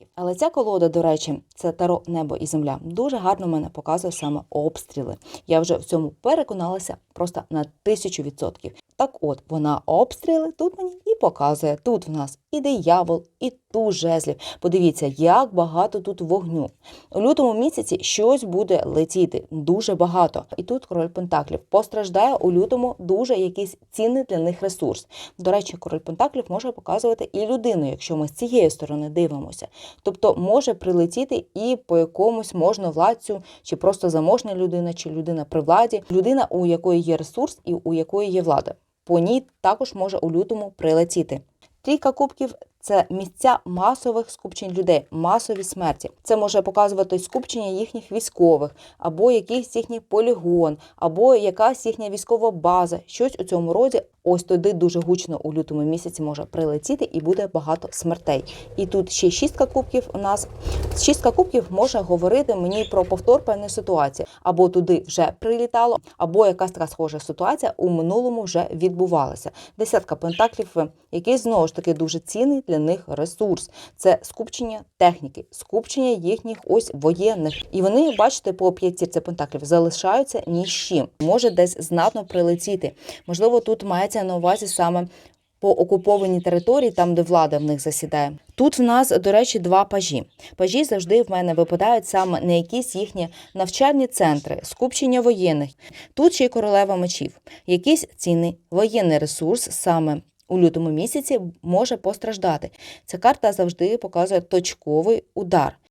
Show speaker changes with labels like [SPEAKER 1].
[SPEAKER 1] пентаклів. Але ця колода, до речі, це таро небо і земля. Дуже гарно мене показує саме обстріли. Я вже в цьому переконалася просто на тисячу відсотків. Так от вона обстріли тут мені показує. Тут в нас і диявол, і туз жезлів. Подивіться, як багато тут вогню. У лютому місяці щось буде летіти дуже багато. І тут король Пентаклів постраждає у лютому дуже якийсь цінний для них ресурс. До речі, король Пентаклів може показувати і людину, якщо ми з цієї сторони дивимося. Тобто може прилетіти і по якомусь можновладцю, чи просто заможна людина, чи людина при владі, людина, у якої є ресурс і у якої є влада. По ній також може у лютому прилетіти. Трійка кубків це місця масових скупчень людей, масові смерті. Це може показувати скупчення їхніх військових, або якийсь їхній полігон, або якась їхня військова база. Щось у цьому роді. Ось туди дуже гучно у лютому місяці може прилетіти і буде багато смертей. І тут ще шістка кубків у нас. Шістка кубків може говорити мені про повтор певної ситуації. Або туди вже прилітало, або якась така схожа ситуація у минулому вже відбувалася. Десятка пентаклів, який знову ж таки дуже цінний для них ресурс. Це скупчення техніки, скупчення їхніх ось воєнних. І вони, бачите, по п'ятірці пентаклів залишаються ні з чим. Може десь знатно прилетіти. Можливо, тут мається на увазі саме по окупованій території, там де влада в них засідає. Тут в нас, до речі, два пажі. Пажі завжди в мене випадають саме на якісь їхні навчальні центри, скупчення воєнних. Тут ще й королева мечів, якийсь цінний воєнний ресурс саме. У лютому місяці може постраждати. Ця карта завжди показує точковий удар.